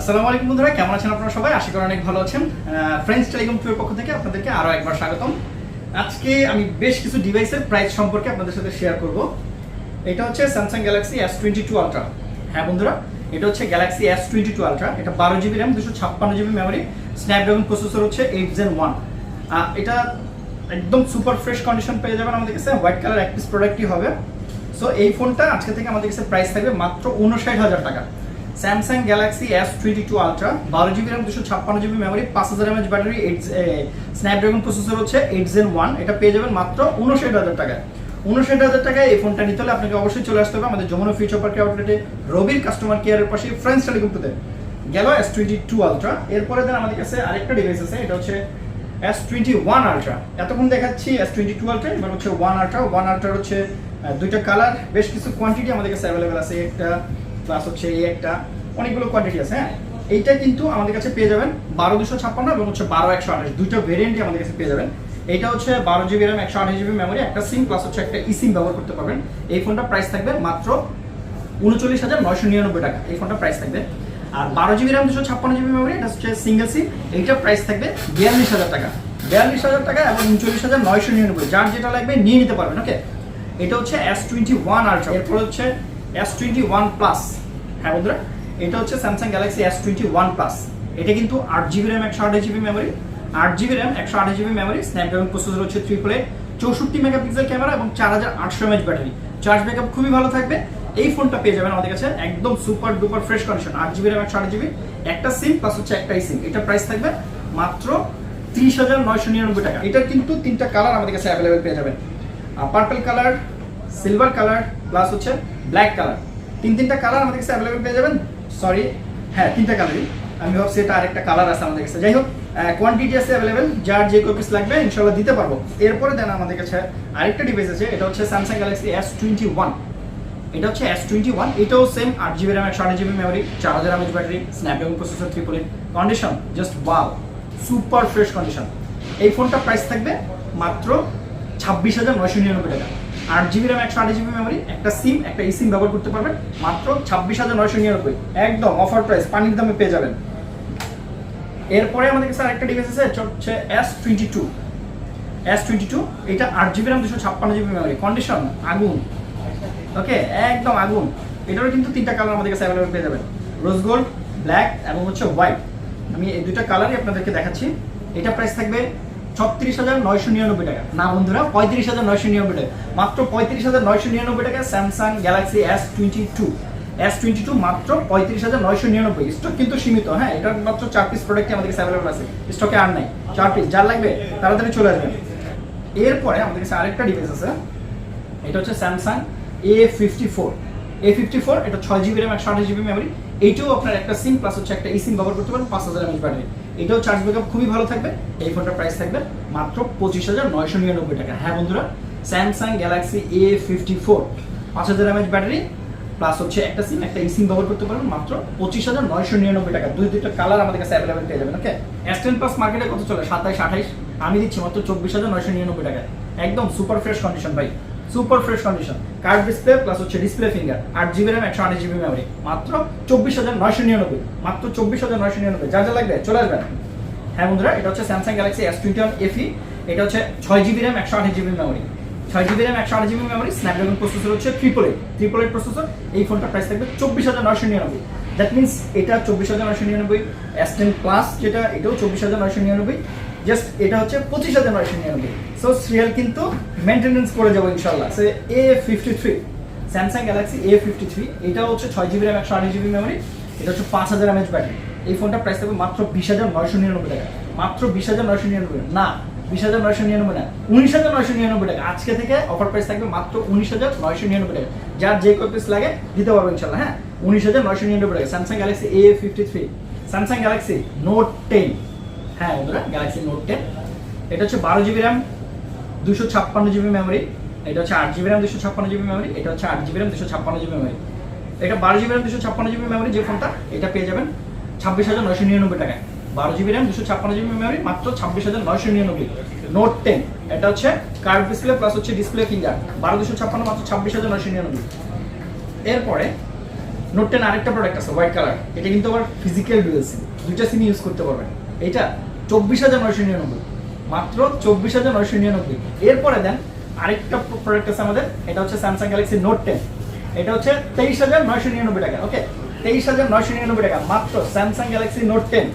আসসালামু আলাইকুম বন্ধুরা, কেমন আছেন আপনারা সবাই? আশা করি অনেক ভালো আছেন। ফ্রেন্ডস টেলিকম টুয়ের পক্ষ থেকে আপনাদেরকে আরও একবার স্বাগতম। আজকে আমি বেশ কিছু ডিভাইসের প্রাইস সম্পর্কে আপনাদের সাথে শেয়ার করব। এটা হচ্ছে Samsung Galaxy S twenty two Ultra হ্যাঁ বন্ধুরা, এটা হচ্ছে Galaxy S twenty two Ultra এটা বারো জিবি র্যাম দুশো ছাপ্পান্ন জিবি মেমোরি স্ন্যাপড্রাগন প্রসেসর হচ্ছে এইট জেন ওয়ান এটা একদম সুপার ফ্রেশ কন্ডিশন পেয়ে যাবেন আমাদের কাছে। হোয়াইট কালার এক পিস প্রোডাক্টই হবে। সো এই ফোনটা আজকে থেকে আমাদের কাছে প্রাইস থাকবে মাত্র উনষাট হাজার টাকা। Samsung Galaxy S twenty two Ultra বারো জিবি র্যাম দুশো ছাপ্পান্ন জিবি মেমোরি পাঁচ হাজার mAh battery eight Snapdragon processor হচ্ছে এইট জেন ওয়ান এটা পেয়ে যাবেন মাত্র উনষাট হাজার টাকায়। উনষাট হাজার টাকায় এই ফোনটা নিতে হলে আপনাকে অবশ্যই চলে আসতে হবে আমাদের যমুনা ফিউচার পার্কে আউটলেটে রবির কাস্টমার কেয়ারের পাশে ফ্রেন্ডস টেলিকমপুতে গেল এস টোয়েন্টি টু আলট্রা এরপরে দেন আমাদের কাছে আরেকটা ডিভাইস আছে, এটা হচ্ছে এস টোয়েন্টি ওয়ান আলট্রা এতক্ষণ দেখাচ্ছি এস টোয়েন্টি টু আলট্রা এবার হচ্ছে ওয়ান আলট্রা ওয়ান আলট্রার হচ্ছে দুইটা কালার বেশ কিছু কোয়ান্টিটি আমাদের কাছে অ্যাভেলেবেল আছে, একটা প্লাস হচ্ছে এই একটা অনেকগুলো কোয়ান্টিটি আছে হ্যাঁ? এইটা কিন্তু আমাদের কাছে পেয়ে যাবেন বারো দুশো ছাপ্পান্ন এবং হচ্ছে বারো একশো আঠাশ। দুটো ভেরিয়েন্টই আমাদের কাছে পেয়ে যাবেন। এইটা হচ্ছে বারো জিবি র্যাম একশো আঠাশ জিবি মেমোরি একটা সিম প্লাস হচ্ছে একটা ই সিম ব্যবহার করতে পারবেন। এই ফোনটা প্রাইস থাকবে মাত্র উনচল্লিশ হাজার নয়শো নিরানব্বই টাকা। এই ফোনটা প্রাইস থাকবে। আর বারো জিবি র্যাম দুশো ছাপ্পান্ন জিবি মেমোরি এটা হচ্ছে সিঙ্গেল সিম এইটা প্রাইস থাকবে বিয়াল্লিশ হাজার টাকা। বিয়াল্লিশ হাজার টাকা এবং উনচল্লিশ হাজার নয়শো নিরানব্বই। যার যেটা লাগবে নিয়ে নিতে পারবেন ওকে এটা হচ্ছে এস টোয়েন্টি ওয়ান আলট্রা এরপর হচ্ছে এস টোয়েন্টি ওয়ান প্লাস হ্যাঁ বন্ধুরা, এটা হচ্ছে Samsung Galaxy S twenty one plus এটা কিন্তু আট জিবি র্যাম একশো আঠাশ জিবি মেমোরি আট জিবি র্যাম একশো আঠাশ জিবি মেমোরি প্রসেসর হচ্ছে ট্রিপল এইট চৌষট্টি মেগাপিক্সেল ক্যামেরা এবং চার হাজার আটশো ব্যাটারি চার্জ ব্যাকআপ খুবই ভালো থাকবে। এই ফোনটা পেয়ে যাবেন আমাদের কাছে একদম সুপার ডুপার ফ্রেশ কন্ডিশন আট জিবি র্যাম একশো আট জিবি একটা সিম প্লাস হচ্ছে একটাই সিম এটা প্রাইস থাকবে মাত্র ত্রিশ হাজার নয়শো নিরানব্বই টাকা। এটার কিন্তু তিনটা কালার আমাদের কাছে অ্যাভেলেবেল পেয়ে যাবেন। Purple colour silver colour plus হচ্ছে ব্ল্যাক কালার তিন তিনটা কালার আমাদের কাছে অ্যাভেলেবেল পেয়ে যাবেন। সরি হ্যাঁ তিনটা কালারই আমি ভাবছি এটা আরেকটা কালার আছে আমাদের কাছে। যাই হোক কোয়ান্টিটি আছে অ্যাভেলেবেল যার যে কপিস লাগবে ইনশাল্লাহ দিতে পারব। এরপরে দেন আমাদের কাছে আরেকটা ডিভাইস আছে। এটা হচ্ছে Samsung Galaxy S twenty one এটা হচ্ছে এস টোয়েন্টি ওয়ান এটাও সেম আট জিবি র্যাম একশো আট জিবি মেমোরি চার হাজার mAh battery Snapdragon processor three পোলিন condition just wow super fresh condition এই ফোনটা প্রাইস থাকবে মাত্র ছাব্বিশ হাজার নয়শো নিরানব্বই টাকা। আট জিবি র্যাম একশো আট জিবি মেমোরি একটা সিম একটা ই সিম ব্যবহার করতে পারবেন। মাত্র ছাব্বিশ হাজার নয়শো নিরানব্বই। একদম অফার প্রাইস পানির দামে পেয়ে যাবেন। এরপরে আমাদের কাছে আরেকটা ডিভাইস আছে হচ্ছে S twenty two S twenty two এটা আট জিবি র্যাম দুশো ছাপ্পান্ন জিবি মেমোরি কন্ডিশন আগুন। ওকে একদম আগুন। এটারও কিন্তু তিনটা কালার আমাদের কাছে অ্যাভেলেবল পেয়ে যাবেন। রোজ গোল্ড ব্ল্যাক এবং হচ্ছে হোয়াইট আমি এই দুইটা কালারই আপনাদেরকে দেখাচ্ছি। এটা প্রাইস থাকবে ছত্রিশ হাজার নয়শো নিরানব্বই টাকা। না বন্ধুরা, পঁয়ত্রিশ হাজার নয়শো নিরানব্বই টাকা। মাত্র পঁয়ত্রিশ হাজার নয়শো নিরানব্বই টাকা Samsung Galaxy S twenty two S twenty two মাত্র পঁয়ত্রিশ হাজার নয়শো নিরানব্বই। স্টক কিন্তু সীমিত হ্যাঁ এটার মাত্র চার পিস প্রোডাক্ট আমাদের অ্যাভেলেবল আছে? স্টকে আর নাই। চার পিস যার লাগবে তাড়াতাড়ি চলে আসবেন। এরপরে আমাদের কাছে আরেকটা ডিভাইস আছে। এটা হচ্ছে Samsung A fifty four A fifty four এটা ছয় জিবি র্যাম একশো আঠাশ জিবি মেমোরি এইটাও আপনার একটা সিম প্লাস হচ্ছে একটা সিম ব্যবহার করতে পারেন, পাঁচ হাজার এমএচ ব্যাটারি এটাও চার্জ ব্যাকআপ খুবই ভালো থাকবে। এই ফোনটার প্রাইস থাকবে মাত্র পঁচিশ হাজার নয়শো নিরানব্বই টাকা। হ্যাঁ বন্ধুরা Samsung Galaxy A fifty four পাঁচ হাজার এমএচ ব্যাটারি প্লাস হচ্ছে একটা সিম একটা ই সিম ব্যবহার করতে পারবেন মাত্র পঁচিশ হাজার নয়শো নিরানব্বই টাকা। দুই দুইটা কালার আমাদের কাছে অ্যাভেলেবেল পেয়ে যাবেন ওকে এস টেন প্লাস মার্কেটে কত চলে? সাতাইশ, আঠাইশ। আমি দিচ্ছি মাত্র চব্বিশ হাজার নয়শো নিরানব্বই টাকা একদম সুপার ফ্রেশ কন্ডিশন ভাই। Super fresh condition. Curved display plus হচ্ছে ডিসপ্লে ফিঙ্গার আট জিবি র্যাম একশো আঠাশ জিবি মেমোরি মাত্র চব্বিশ হাজার নয়শো নিরানব্বই, মাত্র চব্বিশ হাজার নয়শো নিরানব্বই। যা যা লাগবে, চলে আসবেন। হ্যাঁ বন্ধুরা, এটা হচ্ছে Samsung Galaxy S twenty one FE এটা হচ্ছে ছয় জিবি র্যাম একশো আঠাশ জিবি মেমোরি ছয় জিবি র্যাম একশো আঠাশ জিবি মেমোরি স্ন্যাপড্রাগন প্রসেসর হচ্ছে triple eight triple eight processor এই ফোনটা প্রাইস থাকবে চব্বিশ হাজার নয়শো নিরানব্বই। দ্যাট মিনস এটা চব্বিশ হাজার নয়শো নিরানব্বই এস টেন প্লাস যেটা, এটাও চব্বিশ হাজার নয়শো নিরানব্বই। জাস্ট এটা হচ্ছে পঁচিশ হাজার নয়শো নিরানব্বই। সো সিরিয়াল কিন্তু মেনটেনেন্স করে যাব ইনশাল্লাহ সে A fifty three Samsung Galaxy A fifty three এটা হচ্ছে ছয় জিবি র্যাম একশো আঠাশ জিবি মেমোরি এটা হচ্ছে পাঁচ হাজার এমএচ ব্যাটারি এই ফোনটা প্রাইস থাকবে মাত্র বিশ হাজার নয়শো নিরানব্বই টাকা। মাত্র বিশ হাজার নয়শো নিরানব্বই না, বিশ হাজার নয়শো নিরানব্বই না, উনিশ হাজার নয়শো নিরানব্বই টাকা। আজকে থেকে অফার প্রাইস থাকবে মাত্র উনিশ হাজার নয়শো নিরানব্বই টাকা। যার যে কপিস লাগে, দিতে পারব ইনশাল্লাহ হ্যাঁ? উনিশ হাজার নয়শো নিরানব্বই টাকা। Samsung Galaxy A fifty three Samsung Galaxy Note ten হ্যাঁ বন্ধুরা গ্যালাক্সি নোট টেন এটা হচ্ছে বারো জিবি র্যাম দুশো ছাপ্পান্ন জিবি মেমোরি এটা হচ্ছে আট জিবি র্যাম দুশো ছাপ্পান্ন জিবি মেমোরি এটা হচ্ছে আট জিবি র্যাম দুশো ছাপ্পান্ন জিবি মেমোরি এটা বারো জিবি র্যাম দুশো ছাপ্পান্ন জিবি মেমোরি যে ফোনটা এটা পেয়ে যাবেন ছাব্বিশ হাজার নয়শো নিরানব্বই টাকায়। বারো জিবি র্যাম দুশো ছাপ্পান্ন জিবি মেমোরি মাত্র ছাব্বিশ হাজার নয়শো নিরানব্বই। নোট টেন এটা হচ্ছে কার্ভ ডিসপ্লে প্লাস হচ্ছে ডিসপ্লে ফিঙ্গার বারো দুশো ছাপ্পান্ন, মাত্র ছাব্বিশ হাজার নয়শো নিরানব্বই। এরপরে নোট টেন আরেকটা প্রোডাক্ট আছে হোয়াইট কালার এটা কিন্তু আবার ফিজিক্যাল ডুয়েল সিম দুইটা সিম ইউজ করতে পারবেন। এইটা চব্বিশ হাজার নয়শো নিরানব্বই। মাত্র চব্বিশ হাজার নয়শো নিরানব্বই। এরপরে দেন আরেকটা প্রোডাক্ট আছে আমাদের, এটা হচ্ছে স্যামসাং গ্যালাক্সি নোট টেন এটা হচ্ছে তেইশ হাজার নয়শো নিরানব্বই টাকা ওকে তেইশ হাজার নয়শো নিরানব্বই টাকা, মাত্র Samsung Galaxy Note ten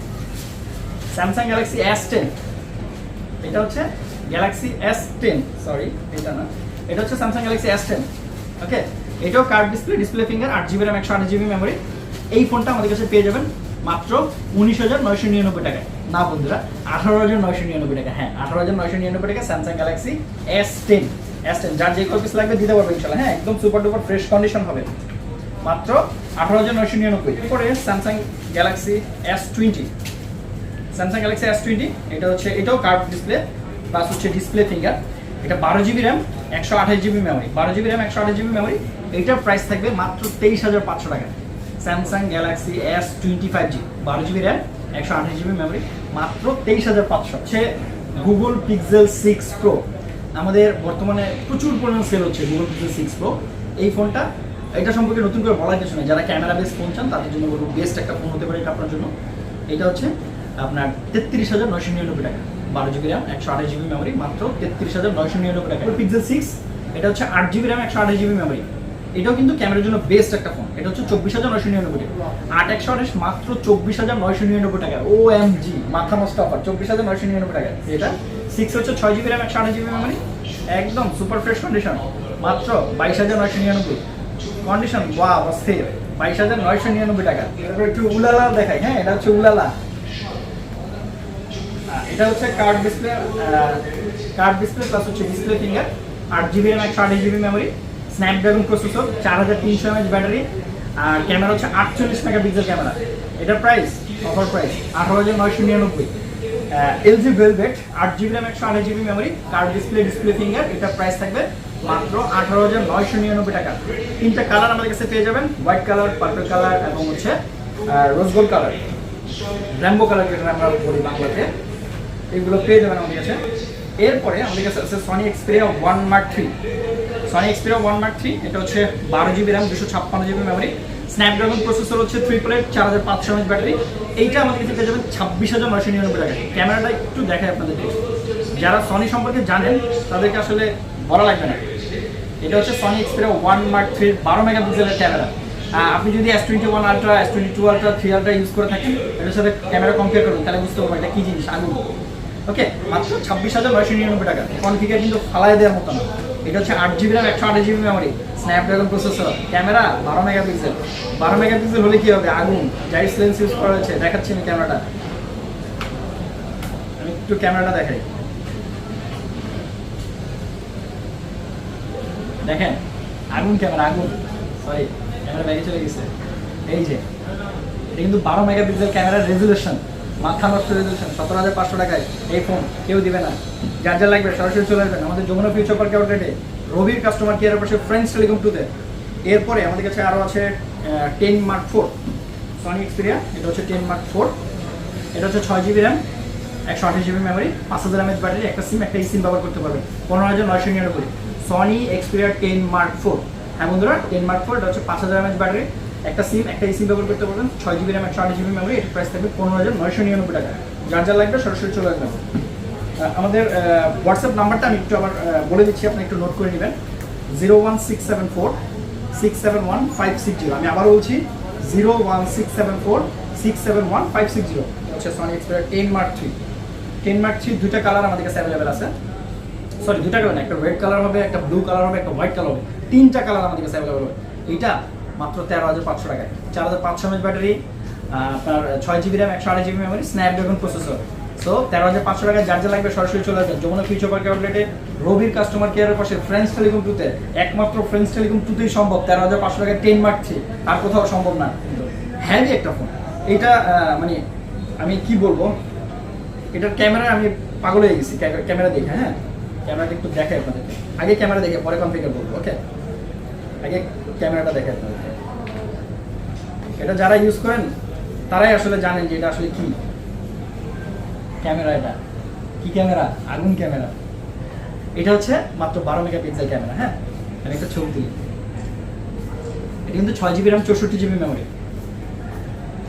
Samsung Galaxy S ten এটা হচ্ছে গ্যালাক্সি এস টেন সরি এটা না। এটা হচ্ছে Samsung Galaxy S ten okay এটাও কার্ড ডিসপ্লে ডিসপ্লে ফিঙ্গার আট জিবি র্যাম একশো আট জিবি মেমোরি এই ফোনটা আমাদের কাছে পেয়ে যাবেন মাত্র উনিশ হাজার নয়শো নিরানব্বই টাকায়। না বন্ধুরা, আঠারো হাজার নয়শো নিরানব্বই টাকা হ্যাঁ আঠারো হাজার নয়শো নিরানব্বই টাকা Samsung Galaxy S ten S ten যার যে কপিস লাগবে দিতে পারবে ইনশাল্লাহ হ্যাঁ একদম সুপার ডুপার ফ্রেশ কন্ডিশন হবে। মাত্র আঠারো হাজার নয়শো নিরানব্বই। এরপরে Samsung Galaxy S twenty Samsung Galaxy S twenty এটা হচ্ছে, এটাও কার্ভ ডিসপ্লে প্লাস হচ্ছে ডিসপ্লে ফিঙ্গার এটা বারো জিবি র্যাম একশো আঠাশ জিবি মেমোরি বারো জিবি র্যাম একশো আঠাশ জিবি মেমোরি এইটার প্রাইস থাকবে মাত্র তেইশ হাজার পাঁচশো টাকা। Samsung Galaxy S twenty five G বারো জিবি র্যাম একশো আঠাশ জিবি মেমোরি মাত্র তেইশ হাজার পাঁচশো। হচ্ছে গুগল পিক্সেল সিক্স প্রো আমাদের বর্তমানে প্রচুর পরিমাণ সেল হচ্ছে গুগল পিক্সেল সিক্স প্রো এই ফোনটা, এটা সম্পর্কে নতুন করে বলার কিছু নেই। যারা ক্যামেরা বেস ফোন চান, তাদের জন্য বলব বেস্ট একটা ফোন হতে পারে এটা আপনার জন্য। এটা হচ্ছে আপনার তেত্রিশ হাজার নয়শো নিরানব্বই টাকা। বারো জিবি র্যাম একশো আঠাশ জিবি মেমোরি মাত্র তেত্রিশ হাজার নয়শো নিরানব্বই টাকা। পিক্সেল সিক্স এটা হচ্ছে আট জিবি র্যাম একশো আঠাশ জিবি মেমোরি এটাও কিন্তু ক্যামেরার জন্য বেস্ট একটা ফোন এটা হচ্ছে চব্বিশ হাজার নয়শো নিরানব্বই টাকা। আট একশো আঠাশ মাত্র চব্বিশ হাজার নয়শো নিরানব্বই টাকা। ও এম জি মাথা নষ্ট অফার চব্বিশ হাজার নয়শো নিরানব্বই টাকা। এটা সিক্স হচ্ছে ছয় জিবি র্যাম একশো আঠাশ জিবি মেমোরি একদম সুপার ফ্রেশ কন্ডিশন মাত্র বাইশ হাজার নয়শো নিরানব্বই। কন্ডিশন ওয়া অস্থির। বাইশ হাজার নয়শো নিরানব্বই টাকা। এরপর একটু উলালা দেখাই হ্যাঁ এটা হচ্ছে উলালা। এটা হচ্ছে curved display curved display plus হচ্ছে ডিসপ্লে ফিঙ্গার আট জিবি র্যাম একশো আঠাশ জিবি মেমোরি স্ন্যাপড্রাগন প্রসেসর চার হাজার তিনশো এমএচ ব্যাটারি আর ক্যামেরা হচ্ছে আটচল্লিশ মেগাপিক্সেল ক্যামেরা এটার প্রাইস অফার প্রাইস আঠারো হাজার নয়শো নিরানব্বই। এলজি ভেলভেট আট জিবি র্যাম একশো আঠাশ GB memory curved display display finger এটার প্রাইস থাকবে মাত্র আঠারো হাজার নয়শো নিরানব্বই টাকা। তিনটা কালার আমাদের কাছে পেয়ে যাবেন হোয়াইট কালার পার্পল কালার এবং হচ্ছে rose gold colour rainbow colour যেটা আমরা বলি বাংলাতে, এগুলো পেয়ে যাবেন আমাদের কাছে। এরপরে আমাদের কাছে Sony Xperia one Mark three Sony Xperia one Mark three এটা হচ্ছে বারো জিবি র্যাম দুশো ছাপ্পান্ন জিবি মেমোরি স্ন্যাপড্রাগন প্রসেসর হচ্ছে থ্রি প্লেট চার হাজার পাঁচশো এমএচ ব্যাটারি এইটা আমাদের কাছে পেয়ে যাবেন ছাব্বিশ হাজার নয়শো নিরানব্বই টাকা ক্যামেরাটা একটু দেখায় আপনাদেরকে। যারা সনি সম্পর্কে জানেন, তাদেরকে আসলে বলা লাগবে না। এটা হচ্ছে Sony Xperia one Mark three বারো মেগাপিক্সেলের ক্যামেরা আপনি যদি S twenty one Ultra S twenty two Ultra three Ultra use করে থাকেন, এটার সাথে ক্যামেরা কম্পেয়ার করুন, তাহলে বুঝতে পারবেন এটা কী জিনিস, আগুন। ওকে মাত্র ছাব্বিশ হাজার নয়শো নিরানব্বই টাকা। কনফিগার কিন্তু ফালাই দেওয়ার মতো না। এটা হচ্ছে আট জিবি র্যাম একশো আঠাশ GB memory Snapdragon processor camera বারো মেগাপিক্সেল বারো মেগাপিক্সেল হলে কি হবে? আগুন জাইস লেন্স ইউজ করা হয়েছে, দেখাচ্ছি আমি ক্যামেরাটা আমি একটু ক্যামেরাটা দেখাই। দেখেন, আগুন ক্যামেরা আগুন। সরি ক্যামেরা ব্যাগে চলে গেছে। এই যে, এটা কিন্তু বারো মেগাপিক্সেল ক্যামেরার রেজুলেশন মাথা নষ্ট রেজুলেশন সতেরো হাজার পাঁচশো টাকায় এই ফোন কেউ দিবে না। যার যা লাগবে সরাসরি চলে আসবেন। আমাদের যমুনা ফিউচার পার্ক আউটলেটে রবির কাস্টমার কেয়ারের পাশে ফ্রেন্ডস টেলিকম টুতে এরপরে আমাদের কাছে আরও আছে ten Mark four Sony Xperia এটা হচ্ছে টেন মার্ক ফোর এটা হচ্ছে ছয় জিবি র্যাম একশো আঠাশ জিবি মেমোরি পাঁচ হাজার এমএচ ব্যাটারি একটা সিম একটা সিম ব্যবহার করতে পারবে পনেরো হাজার নয়শো নিরানব্বই। Sony Xperia ten Mark four হ্যাঁ বন্ধুরা টেন মার্ক ফোর এটা হচ্ছে পাঁচ হাজার এমএচ ব্যাটারি একটা সিম একটা সিম ব্যবহার করতে পারবেন ছয় জিবি র্যাম একশো আঠাশ জিবি মেমোরি এটার প্রাইস থাকবে পনেরো হাজার নয়শো নিরানব্বই টাকা। যার যা লাগবে সরাসরি চলে আসবেন। আমাদের হোয়াটসঅ্যাপ নাম্বারটা আমি একটু আবার বলে দিচ্ছি, আপনি একটু নোট করে নেবেন। Zero one six seven four six seven one five six zero আমি আবার বলছি zero one six seven four six seven one five six zero হচ্ছে Sony ten Mark three ten Mark three দুইটা কালার আমাদের কাছে available আছে। Sorry দুটা colour একটা রেড কালার হবে, একটা ব্লু কালার হবে, একটা হোয়াইট কালার হবে। তিনটা কালার আমাদের কাছে অ্যাভেলেবল হবে। এইটা মাত্র তেরো হাজার পাঁচশো টাকায়। চার হাজার পাঁচশো এমএচ ব্যাটারি আপনার ছয় জিবি র্যাম একশো আড়াই GB memory Snapdragon processor so তেরো হাজার পাঁচশো টাকায় যার যা লাগবে সরাসরি চলে আসবেন। যমুনা ফিউচার পার্ক আউটলেটে রবির কাস্টমার কেয়ারের পাশে ফ্রেন্ডস টেলিকম টুতে একমাত্র ফ্রেন্ডস টেলিকম টুতেই সম্ভব। তেরো হাজার পাঁচশো টাকায় টেন মারছি আর কোথাও সম্ভব না। হ্যাভি একটা ফোন এটা মানে আমি কি বলব? এটার ক্যামেরা আমি পাগল হয়ে গেছি। ক্যামেরা দেখে হ্যাঁ? ক্যামেরাটা একটু দেখাই আপনাদেরকে। আগে ক্যামেরা দেখে, পরে কনফিগার বলব ওকে আগে ক্যামেরাটা দেখে আপনাদেরকে। এটা যারা ইউজ করেন, তারাই আসলে জানেন যে এটা আসলে কি। ক্যামেরা এটা। কি ক্যামেরা? আগুন ক্যামেরা। এটা হচ্ছে মাত্র বারো মেগাপিক্সেল ক্যামেরা হ্যাঁ? আমি একটা ছবি তুলি। এটা কিন্তু ছয় জিবি র্যাম চৌষট্টি জিবি মেমোরি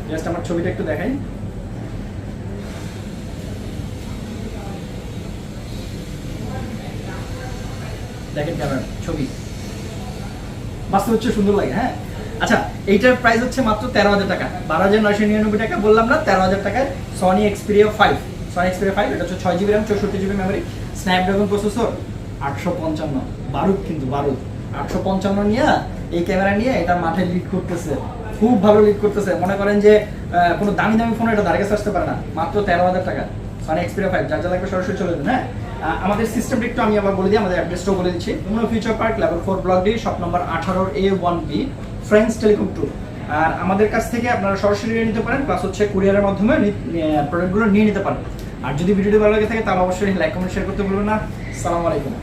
জাস্ট আমার ছবিটা একটু দেখাই। দেখেন ক্যামেরা, ছবি। বাস্তব হচ্ছে সুন্দর লাগে হ্যাঁ? আচ্ছা এইটার প্রাইস হচ্ছে মাত্র তেরো হাজার টাকা। বারো হাজার নয়শো নিরানব্বই টাকা, বললাম না, তেরো হাজার টাকায় Sony Xperia five Sony Xperia five এটা হচ্ছে ছয় জিবি র্যাম চৌষট্টি জিবি মেমোরি স্ন্যাপড্রাগন প্রসেসর আটশো পঞ্চান্ন। বারুদ কিন্তু, বারুদ। আটশো পঞ্চান্ন নিয়ে এই ক্যামেরা নিয়ে এটা মাঠে লিড করতেছে। খুব ভালো লিড করতেছে। মনে করেন যে কোনো দামি দামি ফোন এটা কাছে আসতে পারে না। মাত্র তেরো হাজার টাকা। সনি এক্সপিরিয়া ফাইভ যার যা লাগবে সরাসরি চলে যাবেন হ্যাঁ? আমাদের সিস্টেমটা একটু আমি আবার বলে দিই, আমাদের অ্যাড্রেসটাও বলে দিচ্ছি। Future Park level four block D shop number আঠারোর A one B Friends Telecom two আর আমাদের কাছ থেকে আপনারা সরাসরি নিয়ে নিতে পারেন প্লাস হচ্ছে কুরিয়ারের মাধ্যমে প্রোডাক্টগুলো নিয়ে নিতে পারেন। আর যদি ভিডিওটি ভালো লাগে থাকে, তাহলে অবশ্যই লাইক কমেন্ট শেয়ার করতে ভুলবেন না। সালাম আলাইকুম।